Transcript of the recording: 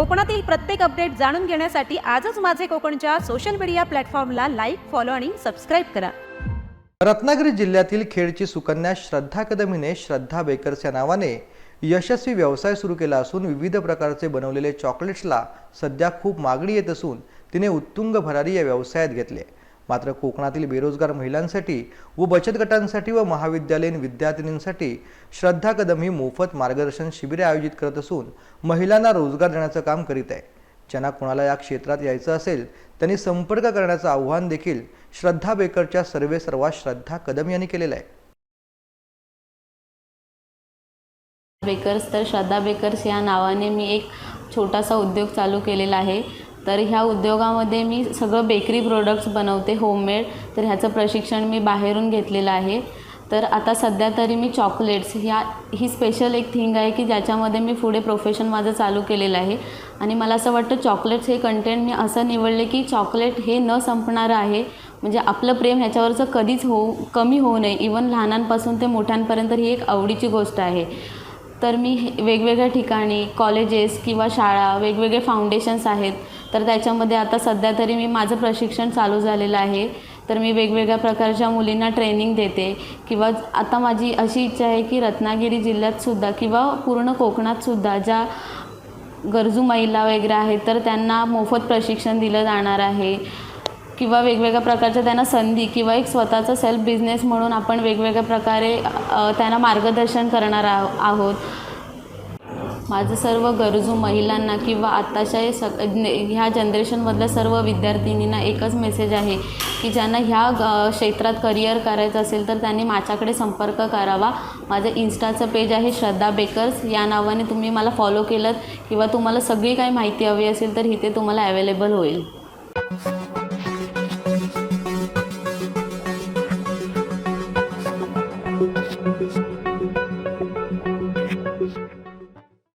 कोकणातील प्रत्येक अपडेट जाणून घेण्यासाठी आजच माझे कोकणच्या सोशल मीडिया प्लॅटफॉर्मला लाईक फॉलो आणि सबस्क्राईब करा. रत्नागिरी जिल्ह्यातील खेडची सुकन्या श्रद्धा कदमीने श्रद्धा बेकर्स या नावाने यशस्वी व्यवसाय सुरू केला असून विविध प्रकारचे बनवलेले चॉकलेट्सला सध्या खूप मागणी येत असून तिने उत्तुंग भरारी या व्यवसायात घेतले. मात्र कोकणातील बेरोजगार महिलांसाठी व बचत गटांसाठी व महाविद्यालयीन विद्यार्थिनींसाठी श्रद्धा कदम ही मोफत मार्गदर्शन शिबिरे आयोजित करत असून महिलांना रोजगार देण्याचं काम करीत आहे. ज्यांना कोणाला या क्षेत्रात यायचं असेल त्यांनी संपर्क करण्याचं आव्हान देखील श्रद्धा बेकरच्या सर्वे सर्वात श्रद्धा कदम यांनी केलेलं आहे. बेकर्स तर श्रद्धा बेकर्स या नावाने मी एक छोटासा उद्योग चालू केलेला आहे. तर ह्या उद्योगामध्ये मी सगळं बेकरी प्रोडक्ट्स बनवते होममेड तर ह्याचं प्रशिक्षण मी बाहेरून घेतलेलं आहे. तर आता सध्या तरी मी चॉकलेट्स ह्या ही स्पेशल एक थिंग आहे की ज्याच्यामध्ये मी पुढे प्रोफेशन माझं चालू केलेलं आहे. आणि मला असं वाटतं चॉकलेट्स हे कंटेंट मी असं निवडले की चॉकलेट हे न संपणारं आहे. म्हणजे आपलं प्रेम ह्याच्यावरचं कधीच होऊ कमी होऊ नये. इवन लहानांपासून ते मोठ्यांपर्यंत ही एक आवडीची गोष्ट आहे. तर मी हे- वेगवेगळ्या ठिकाणी कॉलेजेस किंवा शाळा वेगवेगळे फाउंडेशन्स आहेत. तर त्याच्यामध्ये आता सध्या तरी मी माझं प्रशिक्षण चालू झालेलं आहे. तर मी वेगवेगळ्या प्रकारच्या मुलींना ट्रेनिंग देते. किंवा आता माझी अशी इच्छा आहे की रत्नागिरी जिल्ह्यातसुद्धा किंवा पूर्ण कोकणातसुद्धा ज्या गरजू महिला वगैरे आहेत तर त्यांना मोफत प्रशिक्षण दिलं जाणार आहे. किंवा वेगवेगळ्या प्रकारच्या त्यांना संधी किंवा एक स्वतःचा सेल्फ बिझनेस म्हणून आपण वेगवेगळ्या प्रकारे त्यांना मार्गदर्शन करणार आहो आहोत. माझं सर्व गरजू महिलांना किंवा आत्ताच्या सग ने- ह्या जनरेशनमधल्या सर्व विद्यार्थिनींना एकच मेसेज आहे की ज्यांना ह्या क्षेत्रात करिअर करायचं असेल तर त्यांनी माझ्याकडे संपर्क करावा. माझं इन्स्टाचं पेज आहे श्रद्धा बेकर्स. या नावाने तुम्ही मला फॉलो केलं किंवा तुम्हाला सगळी काही माहिती हवी असेल तर इथे तुम्हाला अवेलेबल होईल.